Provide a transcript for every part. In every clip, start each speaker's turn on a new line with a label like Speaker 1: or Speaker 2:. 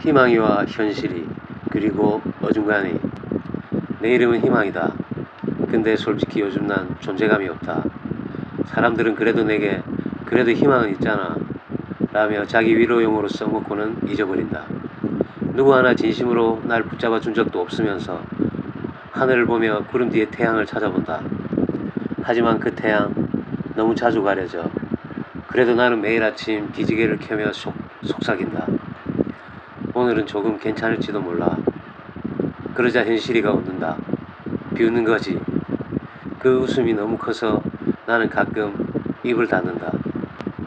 Speaker 1: 희망이와 현실이 그리고 어중간히 내 이름은 희망이다. 근데 솔직히 요즘 난 존재감이 없다. 사람들은 그래도 내게 그래도 희망은 있잖아. 라며 자기 위로용으로 써먹고는 잊어버린다. 누구 하나 진심으로 날 붙잡아 준 적도 없으면서 하늘을 보며 구름 뒤에 태양을 찾아본다. 하지만 그 태양 너무 자주 가려져. 그래도 나는 매일 아침 기지개를 켜며 속, 속삭인다. 오늘은 조금 괜찮을지도 몰라. 그러자 현실이가 웃는다. 비웃는 거지. 그 웃음이 너무 커서 나는 가끔 입을 닫는다.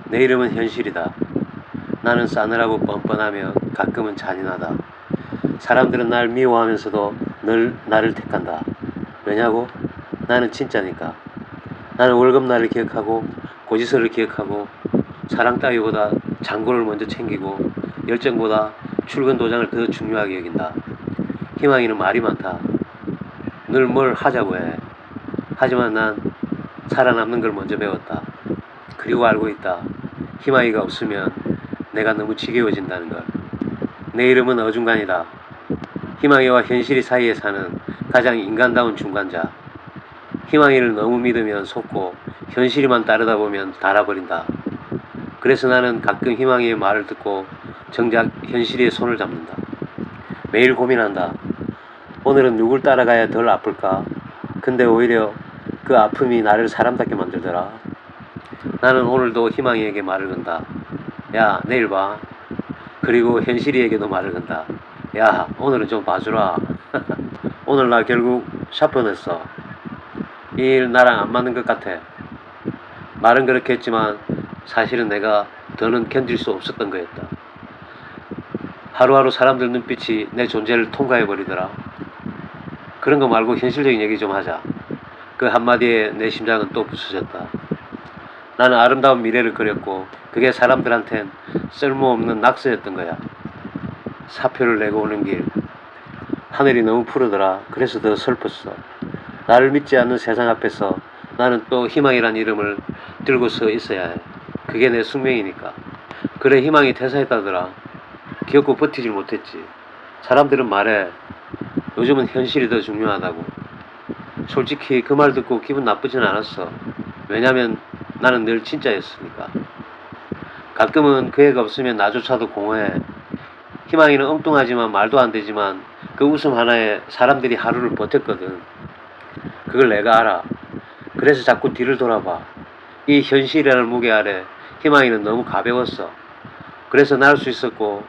Speaker 1: 내 이름은 현실이다. 나는 싸늘하고 뻔뻔하며 가끔은 잔인하다. 사람들은 날 미워하면서도 늘 나를 택한다. 왜냐고? 나는 진짜니까. 나는 월급날을 기억하고 고지서를 기억하고 사랑 따위보다 장고를 먼저 챙기고 열정보다 출근 도장을 더 중요하게 여긴다. 희망이는 말이 많다. 늘 뭘 하자고 해. 하지만 난 살아남는 걸 먼저 배웠다. 그리고 알고 있다. 희망이가 없으면 내가 너무 지겨워진다는 걸. 내 이름은 어중간이다. 희망이와 현실이 사이에 사는 가장 인간다운 중간자. 희망이를 너무 믿으면 속고 현실이만 따르다 보면 달아버린다. 그래서 나는 가끔 희망이의 말을 듣고 정작 현실의 손을 잡는다. 매일 고민한다. 오늘은 누굴 따라가야 덜 아플까? 근데 오히려 그 아픔이 나를 사람답게 만들더라. 나는 오늘도 희망이에게 말을 건다. 야, 내일 봐. 그리고 현실이에게도 말을 건다. 야, 오늘은 좀 봐주라. 오늘 나 결국 샤프 냈어. 이 일 나랑 안 맞는 것 같아. 말은 그렇게 했지만 사실은 내가 더는 견딜 수 없었던 거였다. 하루하루 사람들 눈빛이 내 존재를 통과해 버리더라. 그런 거 말고 현실적인 얘기 좀 하자. 그 한마디에 내 심장은 또 부서졌다. 나는 아름다운 미래를 그렸고 그게 사람들한텐 쓸모없는 낙서였던 거야. 사표를 내고 오는 길. 하늘이 너무 푸르더라. 그래서 더 슬펐어. 나를 믿지 않는 세상 앞에서 나는 또 희망이란 이름을 들고 서 있어야 해. 그게 내 숙명이니까. 그래 희망이 퇴사했다더라. 기억고 버티질 못했지. 사람들은 말해. 요즘은 현실이 더 중요하다고. 솔직히 그 말 듣고 기분 나쁘진 않았어. 왜냐면 나는 늘 진짜였으니까. 가끔은 그 애가 없으면 나조차도 공허해. 희망이는 엉뚱하지만 말도 안 되지만 그 웃음 하나에 사람들이 하루를 버텼거든. 그걸 내가 알아. 그래서 자꾸 뒤를 돌아봐. 이 현실이라는 무게 아래 희망이는 너무 가벼웠어. 그래서 날 수 있었고